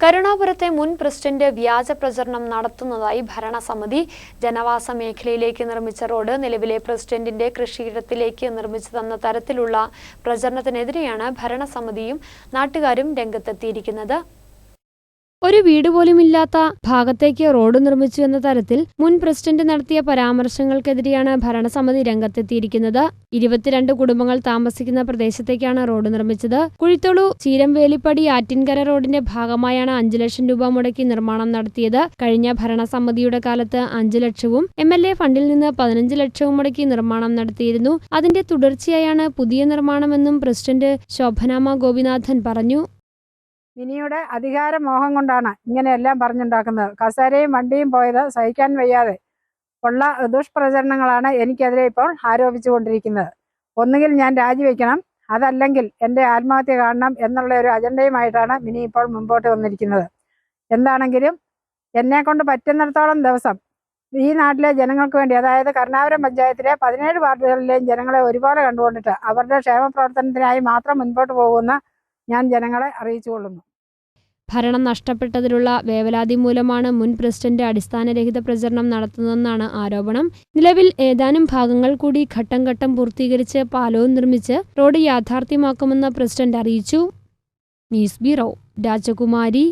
കരുണാപുരത്തെ മുൻ പ്രസിഡന്റ് വ്യാജ പ്രചരണം നടത്തുന്നതായി ഭരണസമിതി ജനവാസ മേഖലയിലേക്ക് നിർമ്മിച്ച റോഡ് നിലവിലെ പ്രസിഡന്റിന്റെ കൃഷിയിടത്തിലേക്ക് നിർമ്മിച്ചു തന്ന തരത്തിലുള്ള പ്രചരണത്തിനെതിരെയാണ് ഭരണസമിതിയും നാട്ടുകാരും രംഗത്തെത്തിയിരിക്കുന്നത്. ഒരു വീട് പോലും ഇല്ലാത്ത ഭാഗത്തേക്ക് റോഡ് നിർമ്മിച്ചു എന്ന തരത്തിൽ മുൻ പ്രസിഡന്റ് നടത്തിയ പരാമർശങ്ങൾക്കെതിരെയാണ് ഭരണസമിതി രംഗത്തെത്തിയിരിക്കുന്നത്. ഇരുപത്തിരണ്ട് കുടുംബങ്ങൾ താമസിക്കുന്ന പ്രദേശത്തേക്കാണ് റോഡ് നിർമ്മിച്ചത്. കുഴിത്തോളു ചീരംവേലിപ്പടി ആറ്റിൻകര റോഡിന്റെ ഭാഗമായാണ് അഞ്ചു ലക്ഷം രൂപ മുടക്കി നിർമ്മാണം നടത്തിയത്. കഴിഞ്ഞ ഭരണസമിതിയുടെ കാലത്ത് അഞ്ചു ലക്ഷവും എം എൽ എ ഫണ്ടിൽ നിന്ന് പതിനഞ്ച് ലക്ഷവും മുടക്കി നിർമ്മാണം നടത്തിയിരുന്നു. അതിന്റെ തുടർച്ചയായാണ് പുതിയ നിർമ്മാണമെന്നും പ്രസിഡന്റ് ശോഭനാമ ഗോപിനാഥൻ പറഞ്ഞു. മിനിയുടെ അധികാര മോഹം കൊണ്ടാണ് ഇങ്ങനെയെല്ലാം പറഞ്ഞുണ്ടാക്കുന്നത്. കസേരയും വണ്ടിയും പോയത് സഹിക്കാൻ വയ്യാതെ ഉള്ള ദുഷ്പ്രചരണങ്ങളാണ് എനിക്കെതിരെ ഇപ്പോൾ ആരോപിച്ചു കൊണ്ടിരിക്കുന്നത് ഒന്നുകിൽ ഞാൻ രാജിവെക്കണം അതല്ലെങ്കിൽ എന്റെ ആത്മഹത്യ കാണണം എന്നുള്ള ഒരു അജണ്ടയുമായിട്ടാണ് മിനി ഇപ്പോൾ മുമ്പോട്ട് വന്നിരിക്കുന്നത്. എന്താണെങ്കിലും എന്നെ കൊണ്ട് പറ്റുന്നിടത്തോളം ദിവസം ഈ നാട്ടിലെ ജനങ്ങൾക്ക് വേണ്ടി അതായത് കരുണാപുരം പഞ്ചായത്തിലെ പതിനേഴ് വാർഡുകളിലെയും ജനങ്ങളെ ഒരുപോലെ കണ്ടുകൊണ്ടിട്ട് അവരുടെ ക്ഷേമ പ്രവർത്തനത്തിനായി മാത്രം മുൻപോട്ട് പോകുന്ന ഞാൻ ജനങ്ങളെ അറിയിച്ചുകൊള്ളുന്നു ഭരണം നഷ്ടപ്പെട്ടതിലുള്ള വേവലാതി മൂലമാണ് മുൻ പ്രസിഡന്റ് അടിസ്ഥാനരഹിത പ്രചരണം നടത്തുന്നതെന്നാണ് ആരോപണം. നിലവിൽ ഏതാനും ഭാഗങ്ങൾ കൂടി ഘട്ടം ഘട്ടം പൂർത്തീകരിച്ച് പാലവും നിർമ്മിച്ച് റോഡ് യാഥാർത്ഥ്യമാക്കുമെന്ന് പ്രസിഡന്റ് അറിയിച്ചു. News bureau Rajakumari.